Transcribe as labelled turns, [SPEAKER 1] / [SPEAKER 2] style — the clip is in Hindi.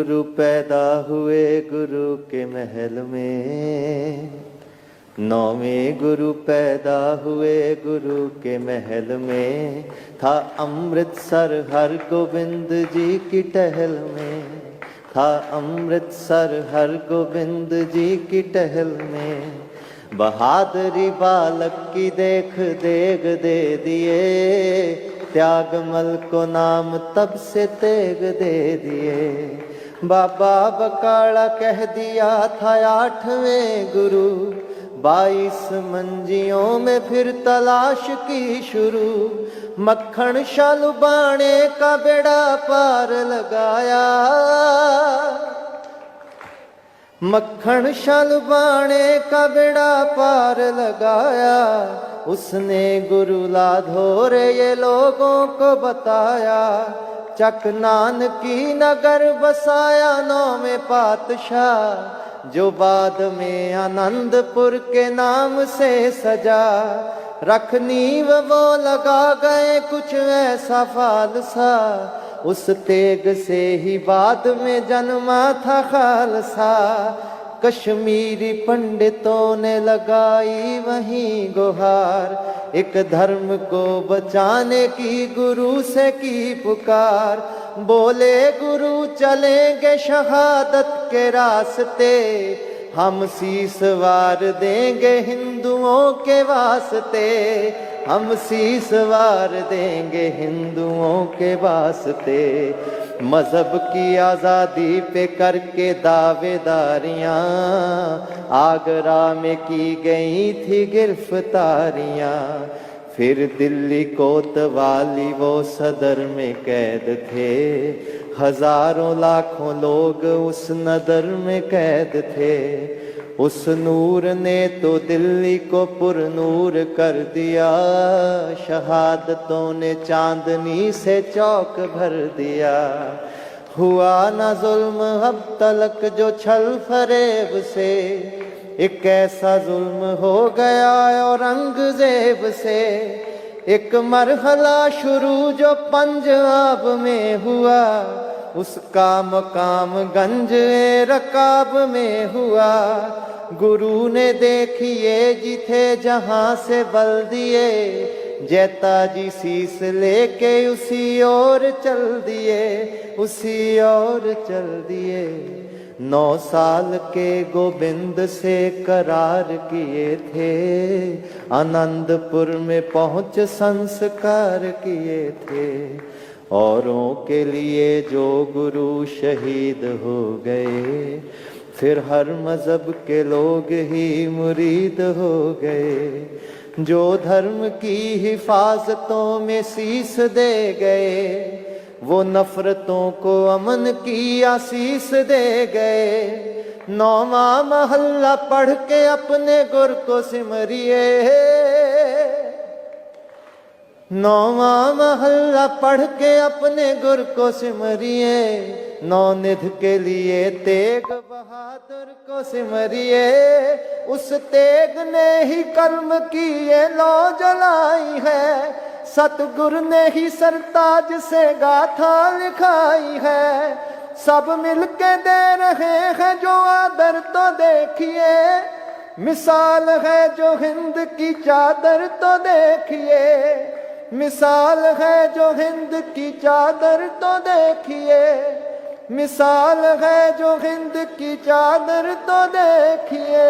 [SPEAKER 1] गुरु पैदा हुए गुरु के महल में। नौवें गुरु पैदा हुए गुरु के महल में। था अमृतसर हर गोविंद जी की टहल में। था अमृतसर हर गोविंद जी की टहल में। बहादुरी बालक की देख देग दे दिए। त्यागमल को नाम तब से तेग दे दिए। बाबा बकाला कह दिया था आठवें गुरु। बाईस मंजियों में फिर तलाश की शुरू। मक्खन शालू बाणे का बेड़ा पार लगाया। मक्खन शलबाणे का बेड़ा पार लगाया। उसने गुरु लाधोरे ये लोगों को बताया। चक नान की नगर बसाया नौ में पातशाह जो बाद में आनंदपुर के नाम से सजा रख नीव वो लगा गए कुछ ऐसा फालसा उस तेग से ही बाद में जन्मा था खालसा कश्मीरी पंडितों ने लगाई वहीं गुहार। एक धर्म को बचाने की गुरु से की पुकार। बोले, गुरु, चलेंगे शहादत के रास्ते। हम शीस वार देंगे हिंदुओं के वास्ते। हम शीस वार देंगे हिंदुओं के वास्ते। मज़हब की आज़ादी पे करके दावेदारियाँ। आगरा में की गई थी गिरफ्तारियाँ। फिर दिल्ली कोतवाली वो सदर में कैद थे। हज़ारों लाखों लोग उस नदर में कैद थे। उस नूर ने तो दिल्ली को पुरनूर कर दिया। शहादतों ने चांदनी से चौक भर दिया। हुआ न जुल्म अब तलक जो छल फरेब से। एक ऐसा जुल्म हो गया और औरंगज़ेब से। एक मरहला शुरू जो पंजाब में हुआ, उसका मकाम गंज रकाब में हुआ। गुरु ने देखिए जिथे जहाँ से बल दिए, जैता जी शीस लेके उसी ओर चल दिए, उसी ओर चल दिए। नौ साल के गोविंद से करार किए थे। आनंदपुर में पहुँच संस्कार किए थे। औरों के लिए जो गुरु शहीद हो गए, फिर हर मज़हब के लोग ही मुरीद हो गए। जो धर्म की हिफाजतों में शीस दे गए वो नफरतों को अमन की आशीष दे गए। नौवा महल्ला पढ़ के अपने गुर को सिमरिए। नौवा महल्ला पढ़ के अपने गुर को सिमरिए। नौ निध के लिए तेग बहादुर को सिमरिए। उस तेग ने ही कर्म की ये लो जलाई है। सतगुरु ने ही सरताज से गाथा लिखाई है। सब मिलके दे रहे हैं जो आदर तो देखिए। मिसाल है जो हिंद की चादर तो देखिए। मिसाल है जो हिंद की चादर तो देखिए। मिसाल है जो हिंद की चादर तो देखिए।